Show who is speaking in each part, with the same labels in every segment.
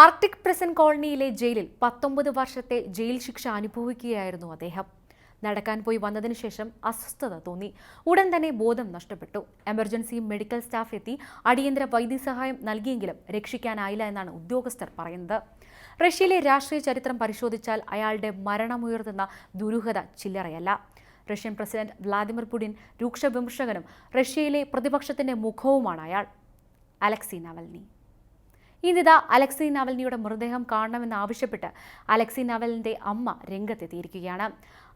Speaker 1: Arctic prison കോളനിയിലെ ജയിലിൽ പത്തൊമ്പത് വർഷത്തെ ജയിൽ ശിക്ഷ അനുഭവിക്കുകയായിരുന്നു അദ്ദേഹം. നടക്കാൻ പോയി വന്നതിന് ശേഷം അസ്വസ്ഥത തോന്നി. ഉടൻ തന്നെ ബോധം നഷ്ടപ്പെട്ടു. എമർജൻസി മെഡിക്കൽ സ്റ്റാഫ് എത്തി. അടിയന്തര വൈദ്യസഹായം നൽകിയെങ്കിലും രക്ഷിക്കാനായില്ല എന്നാണ് ഉദ്യോഗസ്ഥർ പറയുന്നത്. റഷ്യയിലെ രാഷ്ട്രീയ ചരിത്രം പരിശോധിച്ചാൽ അയാളുടെ മരണമുയർത്തുന്ന ദുരൂഹത ചില്ലറയല്ല. റഷ്യൻ പ്രസിഡന്റ് വ്ളാദിമിർ പുടിൻ രൂക്ഷ വിമർശകനും റഷ്യയിലെ പ്രതിപക്ഷത്തിന്റെ മുഖവുമാണ് അയാൾ. Alexei Navalny. ഇന്നിതാ അലക്സി നവൽനിയുടെ മൃതദേഹം കാണണമെന്ന് ആവശ്യപ്പെട്ട് അലക്സി നവലിന്റെ അമ്മ രംഗത്തെത്തിയിരിക്കുകയാണ്.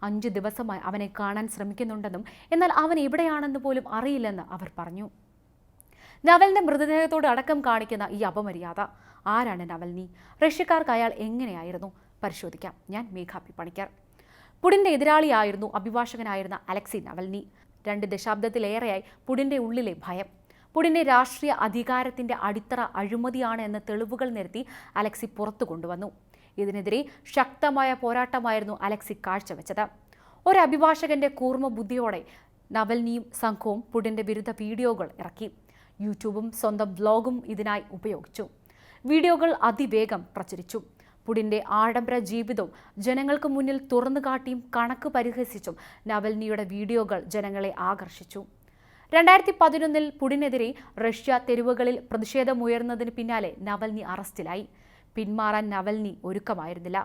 Speaker 1: അഞ്ചു ദിവസമായി അവനെ കാണാൻ ശ്രമിക്കുന്നുണ്ടെന്നും എന്നാൽ അവൻ എവിടെയാണെന്ന് പോലും അറിയില്ലെന്ന് അവർ പറഞ്ഞു. നവലിന്റെ മൃതദേഹത്തോട് അടക്കം കാണിക്കുന്ന ഈ അപമര്യാദ. ആരാണ് നവൽനി റഷ്യക്കാർക്ക് അയാൾ എങ്ങനെയായിരുന്നു? പരിശോധിക്കാം. ഞാൻ മേഘാപി പണിക്കർ പുടിന്റെ എതിരാളിയായിരുന്നു അഭിഭാഷകനായിരുന്ന അലക്സി നവൽനി രണ്ട് ദശാബ്ദത്തിലേറെയായി പുടിന്റെ ഉള്ളിലെ ഭയം. പുടിന്റെ രാഷ്ട്രീയ അധികാരത്തിന്റെ അടിത്തറ അഴിമതിയാണ് എന്ന തെളിവുകൾ നിരത്തി അലക്സി പുറത്തു കൊണ്ടുവന്നു. ഇതിനെതിരെ ശക്തമായ പോരാട്ടമായിരുന്നു അലക്സി കാഴ്ചവെച്ചത്. ഒരു അഭിഭാഷകന്റെ കൂർമ്മ ബുദ്ധിയോടെ നവൽനിയും സംഘവും പുടിന്റെ വിരുദ്ധ വീഡിയോകൾ ഇറക്കി. യൂട്യൂബും സ്വന്തം ബ്ലോഗും ഇതിനായി ഉപയോഗിച്ചു. വീഡിയോകൾ അതിവേഗം പ്രചരിച്ചു. പുടിന്റെ ആഡംബര ജീവിതവും ജനങ്ങൾക്ക് മുന്നിൽ തുറന്നു കാട്ടിയും കണക്ക് പരിഹസിച്ചും നവൽനിയുടെ വീഡിയോകൾ ജനങ്ങളെ ആകർഷിച്ചു. രണ്ടായിരത്തി പതിനൊന്നിൽ പുടിനെതിരെ റഷ്യ തെരുവുകളിൽ പ്രതിഷേധമുയർന്നതിന് പിന്നാലെ നവൽനി അറസ്റ്റിലായി. പിന്മാറാൻ നവൽനി ഒരുക്കമായിരുന്നില്ല.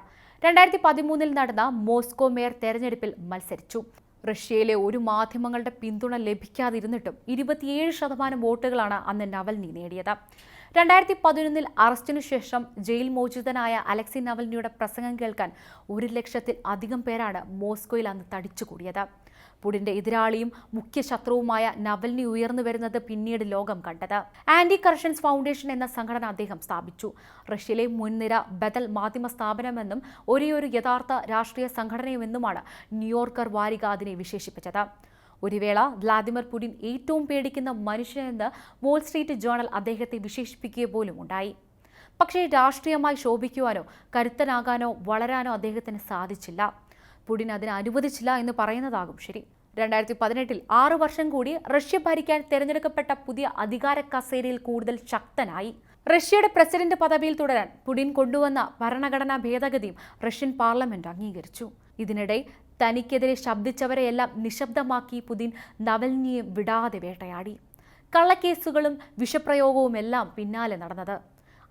Speaker 1: രണ്ടായിരത്തി പതിമൂന്നിൽ നടന്ന മോസ്കോ മേയർ തെരഞ്ഞെടുപ്പിൽ മത്സരിച്ചു. റഷ്യയിലെ ഒരു മാധ്യമങ്ങളുടെ പിന്തുണ ലഭിക്കാതിരുന്നിട്ടും ഇരുപത്തിയേഴ് ശതമാനം വോട്ടുകളാണ് അന്ന് നവൽനി നേടിയത്. രണ്ടായിരത്തി പതിനൊന്നിൽ അറസ്റ്റിനു ശേഷം ജയിൽ മോചിതനായ അലക്സി നവൽനിയുടെ പ്രസംഗം കേൾക്കാൻ ഒരു ലക്ഷത്തിൽ അധികം പേരാണ് മോസ്കോയിൽ അന്ന് തടിച്ചുകൂടിയത്. പുടിന്റെ എതിരാളിയും മുഖ്യ ശത്രുവുമായ നവൽനി ഉയർന്നു വരുന്നത് പിന്നീട് ലോകം കണ്ടത്. ആന്റി കറപ്ഷൻസ് ഫൗണ്ടേഷൻ എന്ന സംഘടന അദ്ദേഹം സ്ഥാപിച്ചു. റഷ്യയിലെ മുൻനിര ബദൽ മാധ്യമ സ്ഥാപനമെന്നും ഒരേയൊരു യഥാർത്ഥ രാഷ്ട്രീയ സംഘടനയുമെന്നുമാണ് ന്യൂയോർക്കർ വാരിക അതിനെ വിശേഷിപ്പിച്ചത്. ഒരു വേള വ്ളാദിമിർ പുടിൻ ഏറ്റവും പേടിക്കുന്ന മനുഷ്യനെന്ന് വോൾസ്ട്രീറ്റ് ജേണൽ അദ്ദേഹത്തെ വിശേഷിപ്പിക്കുക പോലും ഉണ്ടായി. പക്ഷേ രാഷ്ട്രീയമായി ശോഭിക്കുവാനോ കരുത്തനാകാനോ വളരാനോ അദ്ദേഹത്തിന് സാധിച്ചില്ല. പുടിൻ അതിന് അനുവദിച്ചില്ല എന്ന് പറയുന്നതാകും ശരി. രണ്ടായിരത്തി പതിനെട്ടിൽ ആറു വർഷം കൂടി റഷ്യ ഭരിക്കാൻ തെരഞ്ഞെടുക്കപ്പെട്ട പുതിയ അധികാര കസേരയിൽ കൂടുതൽ ശക്തനായി. റഷ്യയുടെ പ്രസിഡന്റ് പദവിയിൽ തുടരാൻ പുടിൻ കൊണ്ടുവന്ന ഭരണഘടനാ ഭേദഗതിയും റഷ്യൻ പാർലമെന്റ് അംഗീകരിച്ചു. ഇതിനിടെ തനിക്കെതിരെ ശബ്ദിച്ചവരെയെല്ലാം നിശബ്ദമാക്കി പുതിൻ നവൽനിയെ വിടാതെ വേട്ടയാടി. കള്ളക്കേസുകളും വിഷപ്രയോഗവും എല്ലാം പിന്നാലെ നടന്നത്.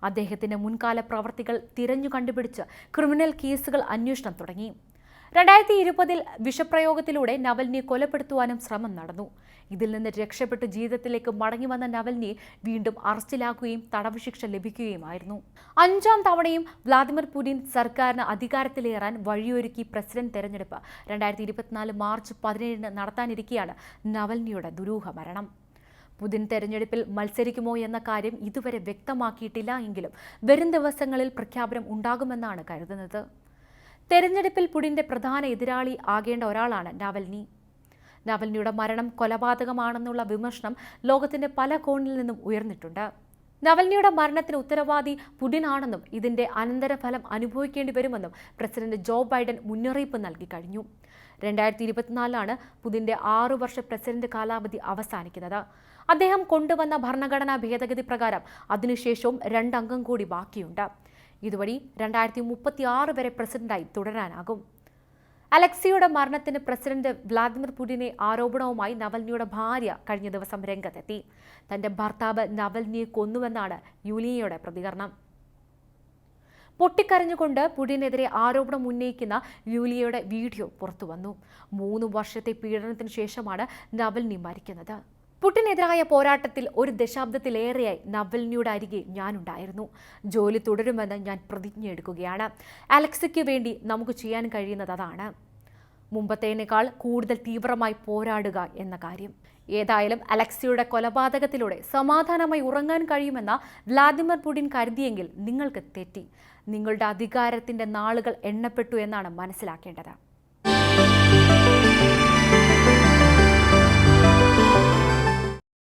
Speaker 1: അദ്ദേഹത്തിന്റെ മുൻകാല പ്രവർത്തികൾ തിരഞ്ഞു കണ്ടുപിടിച്ച് ക്രിമിനൽ കേസുകൾ അന്വേഷണം തുടങ്ങി. രണ്ടായിരത്തി ഇരുപതിൽ വിഷപ്രയോഗത്തിലൂടെ നവൽനിയെ കൊലപ്പെടുത്തുവാനും ശ്രമം നടന്നു. ഇതിൽ നിന്ന് രക്ഷപ്പെട്ട് ജീവിതത്തിലേക്ക് മടങ്ങി വന്ന നവൽനിയെ വീണ്ടും അറസ്റ്റിലാക്കുകയും തടവ് ശിക്ഷ ലഭിക്കുകയുമായിരുന്നു. അഞ്ചാം തവണയും വ്ളാദിമിർ പുടിൻ സർക്കാരിന് അധികാരത്തിലേറാൻ വഴിയൊരുക്കി പ്രസിഡന്റ് തെരഞ്ഞെടുപ്പ്. രണ്ടായിരത്തി ഇരുപത്തിനാല് മാർച്ച് പതിനേഴിന് നടത്താനിരിക്കെയാണ് നവൽനിയുടെ ദുരൂഹ മരണം. പുതിൻ തെരഞ്ഞെടുപ്പിൽ മത്സരിക്കുമോ എന്ന കാര്യം ഇതുവരെ വ്യക്തമാക്കിയിട്ടില്ല എങ്കിലും വരും ദിവസങ്ങളിൽ പ്രഖ്യാപനം ഉണ്ടാകുമെന്നാണ് കരുതുന്നത്. തെരഞ്ഞെടുപ്പിൽ പുടിന്റെ പ്രധാന എതിരാളി ആകേണ്ട ഒരാളാണ് നവൽനി. നവൽനിയുടെ മരണം കൊലപാതകമാണെന്നുള്ള വിമർശനം ലോകത്തിന്റെ പല കോണിൽ നിന്നും ഉയർന്നിട്ടുണ്ട്. നവൽനിയുടെ മരണത്തിന് ഉത്തരവാദി പുടിനാണെന്നും ഇതിന്റെ അനന്തരഫലം അനുഭവിക്കേണ്ടി വരുമെന്നും പ്രസിഡന്റ് ജോ ബൈഡൻ മുന്നറിയിപ്പ് നൽകി കഴിഞ്ഞു. രണ്ടായിരത്തി ഇരുപത്തിനാലിലാണ് പുതിന്റെ ആറു വർഷ പ്രസിഡന്റ് കാലാവധി അവസാനിക്കുന്നത്. അദ്ദേഹം കൊണ്ടുവന്ന ഭരണഘടനാ ഭേദഗതി പ്രകാരം അതിനുശേഷവും രണ്ടംഗം കൂടി ബാക്കിയുണ്ട്. ഇതുവഴി രണ്ടായിരത്തി മുപ്പത്തി ആറ് വരെ പ്രസിഡന്റായി തുടരാനാകും. അലക്സിയുടെ മരണത്തിന് പ്രസിഡന്റ് വ്ളാദിമിർ പുടിനെ ആരോപണവുമായി നവൽനിയുടെ ഭാര്യ കഴിഞ്ഞ ദിവസം രംഗത്തെത്തി. തന്റെ ഭർത്താവ് നവൽനിയെ കൊന്നുവെന്നാണ് യൂലിയയുടെ പ്രതികരണം. പൊട്ടിക്കരഞ്ഞുകൊണ്ട് പുടിനെതിരെ ആരോപണം ഉന്നയിക്കുന്ന യൂലിയയുടെ വീഡിയോ പുറത്തുവന്നു. മൂന്ന് വർഷത്തെ പീഡനത്തിന് ശേഷമാണ് നവൽനി മരിക്കുന്നത്. പുട്ടിനെതിരായ പോരാട്ടത്തിൽ ഒരു ദശാബ്ദത്തിലേറെയായി നവൽനിയുടെ അരികെ ഞാനുണ്ടായിരുന്നു. ജോലി തുടരുമെന്ന് ഞാൻ പ്രതിജ്ഞ എടുക്കുകയാണ് അലക്സയ്ക്ക് വേണ്ടി നമുക്ക് ചെയ്യാൻ കഴിയുന്നത് അതാണ്. മുമ്പത്തേനേക്കാൾ കൂടുതൽ തീവ്രമായി പോരാടുക എന്ന കാര്യം. ഏതായാലും അലക്സിയുടെ കൊലപാതകത്തിലൂടെ സമാധാനമായി ഉറങ്ങാൻ കഴിയുമെന്ന വ്ലാദിമിർ പുടിൻ കരുതിയെങ്കിൽ നിങ്ങൾക്ക് തെറ്റി. നിങ്ങളുടെ അധികാരത്തിന്റെ നാളുകൾ എണ്ണപ്പെട്ടു എന്നാണ് മനസ്സിലാക്കേണ്ടത്.